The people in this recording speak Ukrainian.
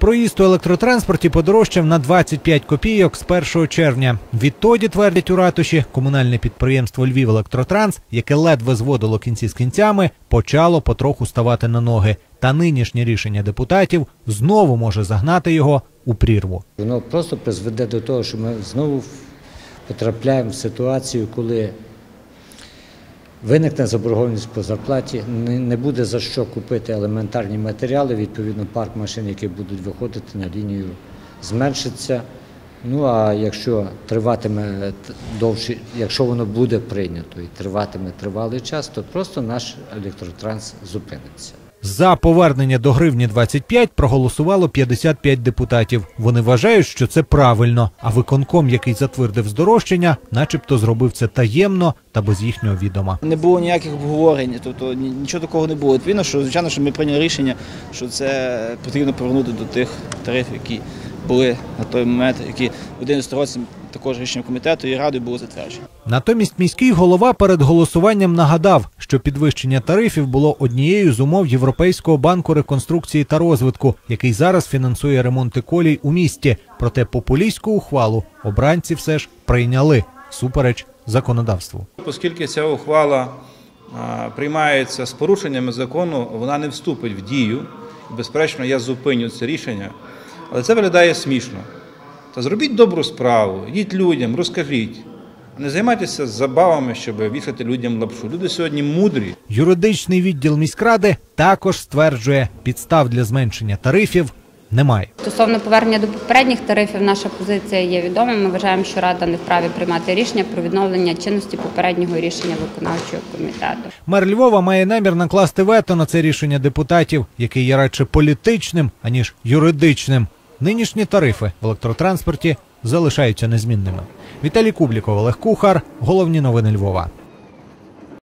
Проїзд у електротранспорті подорожчав на 25 копійок з 1 червня. Відтоді, твердять у ратуші, комунальне підприємство Львів Електротранс, яке ледве зводило кінці з кінцями, почало потроху ставати на ноги. Та нинішнє рішення депутатів знову може загнати його у прірву. Воно просто призведе до того, що ми знову потрапляємо в ситуацію, коли виникне заборгованість по зарплаті, не буде за що купити елементарні матеріали, відповідно, парк машин, які будуть виходити на лінію, зменшиться. Ну а якщо триватиме довше, якщо воно буде прийнято і триватиме тривалий час, то просто наш електротранс зупиниться. За повернення до гривні 25 проголосувало 55 депутатів. Вони вважають, що це правильно. А виконком, який затвердив здорожчання, начебто зробив це таємно та без їхнього відома. Не було ніяких обговорень, тобто нічого такого не було. Відповідно, що звичайно, що ми прийняли рішення, що це потрібно повернути до тих тарифів, які були на той момент, які в 11 році також рішенням комітету і радою було затверджено. Натомість міський голова перед голосуванням нагадав, що підвищення тарифів було однією з умов Європейського банку реконструкції та розвитку, який зараз фінансує ремонти колій у місті. Проте популістську ухвалу обранці все ж прийняли супереч законодавству. Оскільки ця ухвала а, приймається з порушеннями закону, вона не вступить в дію. Безперечно, я зупиню це рішення, але це виглядає смішно. Та зробіть добру справу, йдіть людям, розкажіть. Не займайтеся забавами, щоб вішати людям лапшу. Люди сьогодні мудрі. Юридичний відділ міськради також стверджує, підстав для зменшення тарифів немає. Стосовно повернення до попередніх тарифів, наша позиція є відома. Ми вважаємо, що Рада не вправі приймати рішення про відновлення чинності попереднього рішення виконавчого комітету. Мер Львова має намір накласти вето на це рішення депутатів, яке є радше політичним аніж юридичним. Нинішні тарифи в електротранспорті залишаються незмінними. Віталій Кубліков, Олег Кухар. Головні новини Львова.